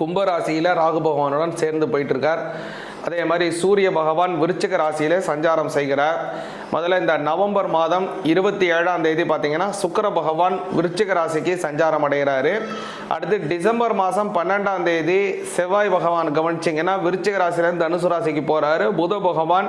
கும்பராசியில் ராகு பகவானுடன் சேர்ந்து போயிட்டு இருக்கார் அதே மாதிரி சூரிய பகவான் விருச்சிக ராசியில் சஞ்சாரம் செய்கிறார். முதல்ல இந்த நவம்பர் மாதம் இருபத்தி ஏழாம் தேதி பார்த்தீங்கன்னா சுக்கிர பகவான் விருச்சிக ராசிக்கு சஞ்சாரம் அடைகிறாரு. அடுத்து டிசம்பர் மாதம் பன்னெண்டாம் தேதி செவ்வாய் பகவான் கவனிச்சிங்கன்னா விருச்சிக ராசியிலேருந்து தனுசு ராசிக்கு போகிறாரு புத பகவான்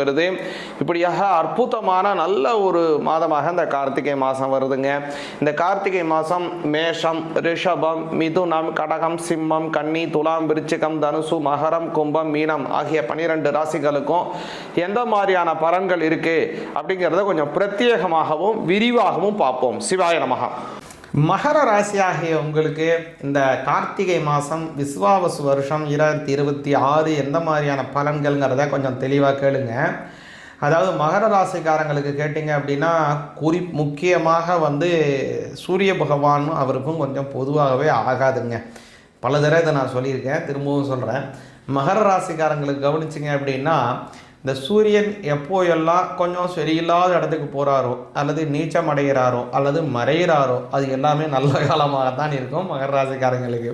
வருது. இப்படியாக அற்புதமான நல்ல ஒரு மாதமாக இந்த கார்த்திகை மாதம் வருதுங்க. இந்த கார்த்திகை மாதம் மேஷம் ரிஷபம் மிதுனம் கடகம் சிம்மம் கன்னி துலாம் விருச்சிகம் தனுசு மகரம் கும்பம் மீனம் ஆகிய பனிரெண்டு ராசிகளுக்கும் எந்த மாதிரியான பலன்கள் இருக்கு அப்படிங்கிறத கொஞ்சம் பிரத்யேகமாகவும் விரிவாகவும் பார்ப்போம். சிவாய நமகா மகர ராசியாகிய உங்களுக்கு இந்த கார்த்திகை மாதம் விஸ்வாவசு வருஷம் இரண்டாயிரத்தி இருபத்தி ஆறு எந்த மாதிரியான பலன்கள்ங்கிறத கொஞ்சம் தெளிவாக கேளுங்க. அதாவது மகர ராசிக்காரங்களுக்கு கேட்டிங்க அப்படின்னா குறி முக்கியமாக வந்து சூரிய பகவானும் அவருக்கும் கொஞ்சம் பொதுவாகவே ஆகாதுங்க. பல தடவை இதை நான் சொல்லியிருக்கேன் திரும்பவும் சொல்கிறேன் மகர ராசிக்காரங்களுக்கு கவனிச்சிங்க அப்படின்னா இந்த சூரியன் எப்போ எல்லாம் கொஞ்சம் சரியில்லாத இடத்துக்கு போகிறாரோ அல்லது நீச்சம் அடைகிறாரோ அல்லது மறைகிறாரோ அது எல்லாமே நல்ல காலமாக தான் இருக்கும் மகர ராசிக்காரங்களுக்கு.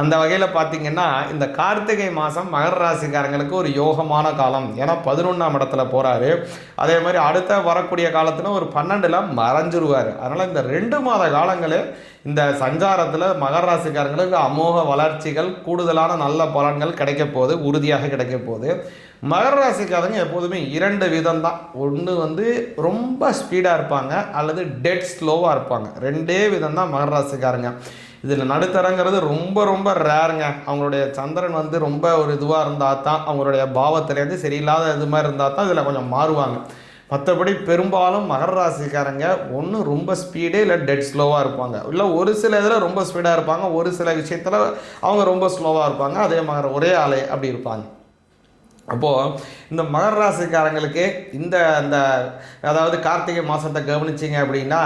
அந்த வகையில் பார்த்தீங்கன்னா இந்த கார்த்திகை மாதம் மகர ராசிக்காரங்களுக்கு ஒரு யோகமான காலம். ஏன்னா பதினொன்றாம் இடத்துல போகிறாரு அதே மாதிரி அடுத்த வரக்கூடிய காலத்தில் ஒரு பன்னெண்டில் மறைஞ்சிருவார். அதனால் இந்த ரெண்டு மாத காலங்களே இந்த சஞ்சாரத்தில் மகர ராசிக்காரங்களுக்கு அமோக வளர்ச்சிகள் கூடுதலான நல்ல பலன்கள் கிடைக்க போகுது உறுதியாக கிடைக்க போகுது. மகர ராசிக்காரங்க எப்போதுமே இரண்டு விதம் தான் ஒன்று வந்து ரொம்ப ஸ்பீடாக இருப்பாங்க அல்லது டெட் ஸ்லோவாக இருப்பாங்க. ரெண்டே விதம் தான் மகர ராசிக்காரங்க. இதில் நடுத்தரங்கிறது ரொம்ப ரொம்ப ரேருங்க அவங்களுடைய சந்திரன் வந்து ரொம்ப ஒரு இதுவாக இருந்தால் தான் அவங்களுடைய பாவத்திலேருந்து சரியில்லாத இது மாதிரி இருந்தால் தான் இதில் கொஞ்சம் மாறுவாங்க. மற்றபடி பெரும்பாலும் மகர ராசிக்காரங்க ஒன்று ரொம்ப ஸ்பீடே இல்லை டெட் ஸ்லோவாக இருப்பாங்க. இல்லை ஒரு சில இதில் ரொம்ப ஸ்பீடாக இருப்பாங்க ஒரு சில விஷயத்தில் அவங்க ரொம்ப ஸ்லோவாக இருப்பாங்க. அதே மகர ஒரே ஆளே அப்படி இருப்பாங்க. அப்போது இந்த மகர ராசிக்காரங்களுக்கு இந்த அந்த அதாவது கார்த்திகை மாதத்தை கவனிச்சிங்க அப்படின்னா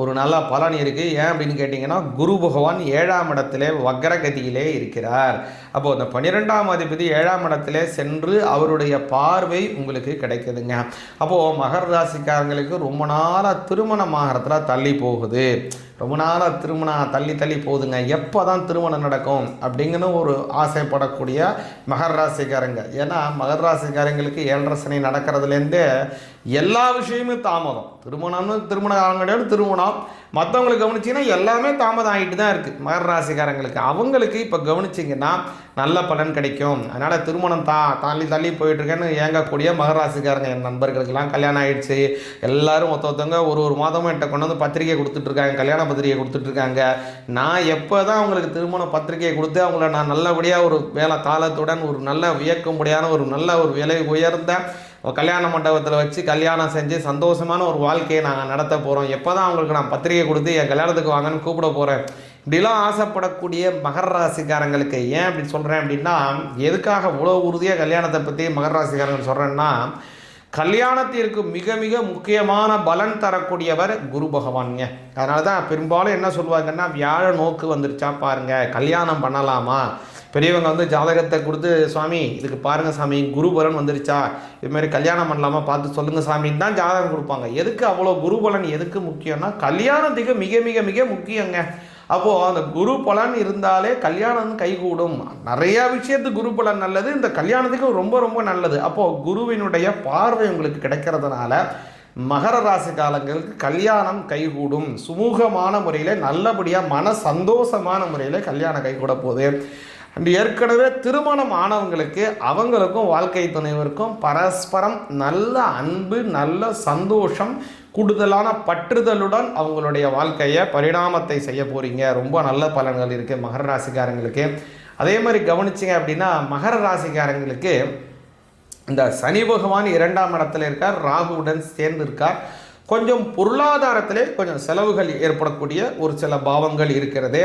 ஒரு நல்ல பலன் இருக்குது ஏன் அப்படின்னு கேட்டிங்கன்னா குரு பகவான் ஏழாம் இடத்திலே வக்ரகதியிலே இருக்கிறார். அப்போது இந்த பன்னிரெண்டாம் அதிபதி ஏழாம் இடத்திலே சென்று அவருடைய பார்வை உங்களுக்கு கிடைக்குதுங்க. அப்போது மகர ராசிக்காரங்களுக்கு ரொம்ப நாளாக திருமணமாகறதுல தள்ளி போகுது. ரொம்ப நாளாக திருமணம் தள்ளி தள்ளி போகுதுங்க. எப்போ தான் திருமணம் நடக்கும் அப்படிங்கன்னு ஒரு ஆசைப்படக்கூடிய மகர ராசிக்காரங்க. ஏன்னா மகர ராசிக்காரங்களுக்கு ஏழரை சனி நடக்கிறதுலேருந்தே எல்லா விஷயமும் தாமதம். திருமணம்னு திருமண காலம் கிடையாது திருமணம். மற்றவங்களுக்கு கவனிச்சிங்கன்னா எல்லாமே தாமதம் ஆகிட்டு தான் இருக்குது மகர ராசிக்காரங்களுக்கு. அவங்களுக்கு இப்போ கவனிச்சிங்கன்னா நல்ல பலன் கிடைக்கும். அதனால் திருமணம் தா தள்ளி தள்ளி போயிட்டுருக்கேன்னு ஏங்கக்கூடிய மகர ராசிக்காரங்க என் நண்பர்களுக்கெல்லாம் கல்யாணம் ஆகிடுச்சு எல்லாரும் ஒருத்த ஒருத்தவங்க ஒரு ஒரு மாதமும் என்கிட்ட கொண்டு வந்து பத்திரிக்கை கொடுத்துட்ருக்காங்க கல்யாண பத்திரிக்கை கொடுத்துட்ருக்காங்க. நான் எப்போ தான் அவங்களுக்கு திருமண பத்திரிக்கையை கொடுத்து அவங்கள நான் நல்லபடியாக ஒரு வேலை தாளத்துடன் ஒரு நல்ல வியக்கும்படியான ஒரு நல்ல ஒரு விலை உயர்ந்த கல்யாண மண்டபத்தில் வச்சு கல்யாணம் செஞ்சு சந்தோஷமான ஒரு வாழ்க்கையை நாங்கள் நடத்த போகிறோம் எப்போ தான் அவங்களுக்கு நான் பத்திரிகை கொடுத்து என் கல்யாணத்துக்கு வாங்கன்னு கூப்பிட போகிறேன் இப்படிலாம் ஆசைப்படக்கூடிய மகர ராசிக்காரங்களுக்கு ஏன் அப்படி சொல்கிறேன் அப்படின்னா எதுக்காக இவ்வளோ உறுதியாக கல்யாணத்தை பற்றி மகர ராசிக்காரங்க சொல்கிறேன்னா கல்யாணத்திற்கு மிக மிக முக்கியமான பலன் தரக்கூடியவர் குரு பகவான்ங்க. அதனால தான் பெரும்பாலும் என்ன சொல்லுவாங்கன்னா வியாழ நோக்கு வந்துருச்சா பாருங்கள் கல்யாணம் பண்ணலாமா? பெரியவங்க வந்து ஜாதகத்தை கொடுத்து சுவாமி இதுக்கு பாருங்க சாமி குருபலன் வந்துருச்சா? இது மாதிரி கல்யாணம் பண்ணலாமா? பார்த்து சொல்லுங்க சாமின்னு தான் ஜாதகம் கொடுப்பாங்க. எதுக்கு அவ்வளோ குருபலன் எதுக்கு முக்கியம்னா கல்யாணத்துக்கு மிக மிக மிக முக்கியங்க. அப்போது அந்த குரு பலன் இருந்தாலே கல்யாணம் கைகூடும். நிறையா விஷயத்துக்கு குரு பலன் நல்லது இந்த கல்யாணத்துக்கு ரொம்ப ரொம்ப நல்லது. அப்போது குருவினுடைய பார்வை உங்களுக்கு கிடைக்கிறதுனால மகர ராசி காலங்களுக்கு கல்யாணம் கைகூடும். சுமூகமான முறையில் நல்லபடியாக மன சந்தோஷமான முறையில் கல்யாணம் கைகூட போகுது. அண்ட் ஏற்கனவே திருமணம் ஆனவங்களுக்கு அவங்களுக்கும் வாழ்க்கை துணைவருக்கும் பரஸ்பரம் நல்ல அன்பு நல்ல சந்தோஷம் கூடுதலான பற்றுதலுடன் அவங்களுடைய வாழ்க்கையை பரிணாமத்தை செய்ய போகிறீங்க ரொம்ப நல்ல பலன்கள் இருக்குது மகர ராசிக்காரங்களுக்கு. அதே மாதிரி கவனிச்சிங்க அப்படின்னா மகர ராசிக்காரங்களுக்கு இந்த சனி பகவான் இரண்டாம் இடத்துல இருக்கார் ராகுவுடன் சேர்ந்து இருக்கார் கொஞ்சம் பொருளாதாரத்திலே கொஞ்சம் செலவுகள் ஏற்படக்கூடிய ஒரு சில பாவங்கள் இருக்கிறது.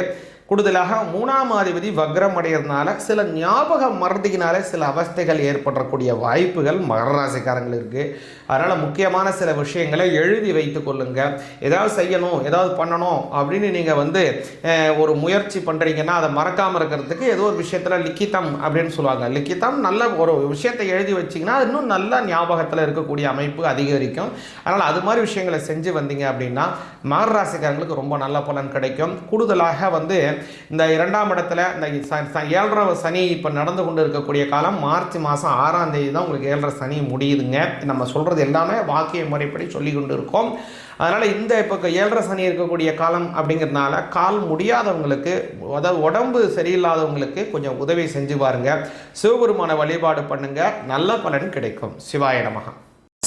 கூடுதலாக மூணாம் அதிபதி வக்ரம் அடைகிறதுனால சில ஞாபக மறதியினால சில அவஸ்தைகள் ஏற்படக்கூடிய வாய்ப்புகள் மகர ராசிக்காரங்கள் இருக்குது அதனால் முக்கியமான சில விஷயங்களை எழுதி வைத்து கொள்ளுங்க. ஏதாவது செய்யணும் ஏதாவது பண்ணணும் அப்படின்னு நீங்கள் வந்து ஒரு முயற்சி பண்ணுறீங்கன்னா அதை மறக்காமல் இருக்கிறதுக்கு ஏதோ ஒரு விஷயத்தில் லிக்கிதம் அப்படின்னு சொல்லுவாங்க. லிக்கிதம் நல்ல ஒரு விஷயத்தை எழுதி வச்சிங்கன்னா அது இன்னும் நல்ல ஞாபகத்தில் இருக்கக்கூடிய அமைப்பு அதிகரிக்கும். அதனால் அது மாதிரி விஷயங்களை செஞ்சு வந்தீங்க அப்படின்னா மகர ராசிக்காரங்களுக்கு ரொம்ப நல்ல பலன் கிடைக்கும். கூடுதலாக வந்து இந்த இரண்டாம் இடத்துல இந்த ச- ஏழரை சனி இப்போ நடந்து கொண்டு இருக்கக்கூடிய காலம் மார்ச் மாதம் ஆறாம் தேதி தான் உங்களுக்கு ஏழரை சனி முடியுதுங்க. நம்ம சொல்கிறது எல்லாமே வாக்கிய முறைப்படி சொல்லி கொண்டு இருக்கோம் அதனால் இந்த இப்போ ஏழரை சனி இருக்கக்கூடிய காலம் அப்படிங்கிறதுனால கால் முடியாதவங்களுக்கு அதாவது உடம்பு சரியில்லாதவங்களுக்கு கொஞ்சம் உதவி செஞ்சு பாருங்க. சிவபெருமான வழிபாடு பண்ணுங்கள் நல்ல பலன் கிடைக்கும். சிவாய நமகா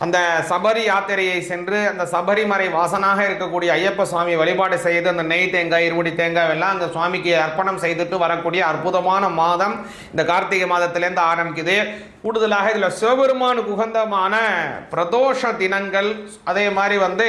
அந்த சபரி யாத்திரையை சென்று அந்த சபரிமறை வாசனாக இருக்கக்கூடிய ஐயப்ப சுவாமி வழிபாடு செய்து அந்த நெய் தேங்காய் இருமுடி தேங்காய் எல்லாம் அந்த சுவாமிக்கு அர்ப்பணம் செய்துட்டு வரக்கூடிய அற்புதமான மாதம் இந்த கார்த்திகை மாதத்திலேருந்து ஆரம்பிக்குது. கூடுதலாக இதில் சிவபெருமானுக்கு உகந்தமான பிரதோஷ தினங்கள் அதே மாதிரி வந்து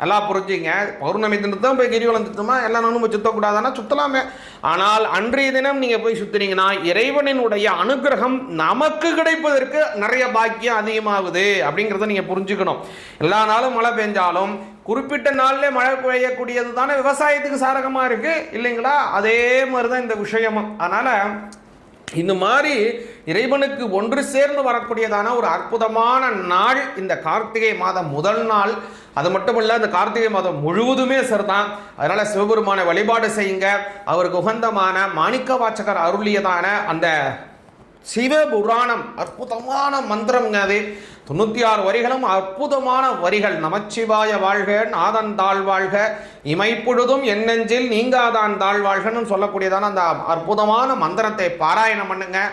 நல்லா புரிஞ்சுங்க. பௌர்ணமி தினத்து தான் போய் கிரிவலம் சுத்தமா எல்லா நானும் போய் சுத்தக்கூடாதுன்னா சுத்தலாமே. ஆனால் அன்றைய தினம் நீங்கள் போய் சுத்துனீங்கன்னா இறைவனினுடைய அனுகிரகம் நமக்கு கிடைப்பதற்கு நிறைய பாக்கியம் அதிகமாகுது அப்படிங்கிறத நீங்கள் புரிஞ்சுக்கணும். எல்லா நாளும் மழை பெஞ்சாலும் குறிப்பிட்ட நாளில் மழை பெய்யக்கூடியது தானே விவசாயத்துக்கு சாரகமாக இருக்குது இல்லைங்களா? அதே மாதிரி தான் இந்த விஷயமும். அதனால் இந்த மாதிரி இறைவனுக்கு ஒன்று சேர்ந்து வரக்கூடியதான ஒரு அற்புதமான நாள் இந்த கார்த்திகை மாதம் முதல் நாள். அது மட்டும் இல்லை இந்த கார்த்திகை மாதம் முழுவதுமே சரிதான். அதனால் சிவபெருமானை வழிபாடு செய்யுங்க. அவருக்கு உகந்தமான மாணிக்க வாச்சகர் அருளியதான அந்த சிவபுராணம் அற்புதமான மந்திரம்ங்க அது. தொண்ணூற்றி ஆறு வரிகளும் அற்புதமான வரிகள். நமச்சிவாய வாழ்க நாதன் தாழ் வாழ்க. இமைப்பொழுதும் எண்ணெஞ்சில் நீங்காதான் தாழ்வாழ்கன்னு சொல்லக்கூடியதான அந்த அற்புதமான மந்திரத்தை பாராயணம் பண்ணுங்கள்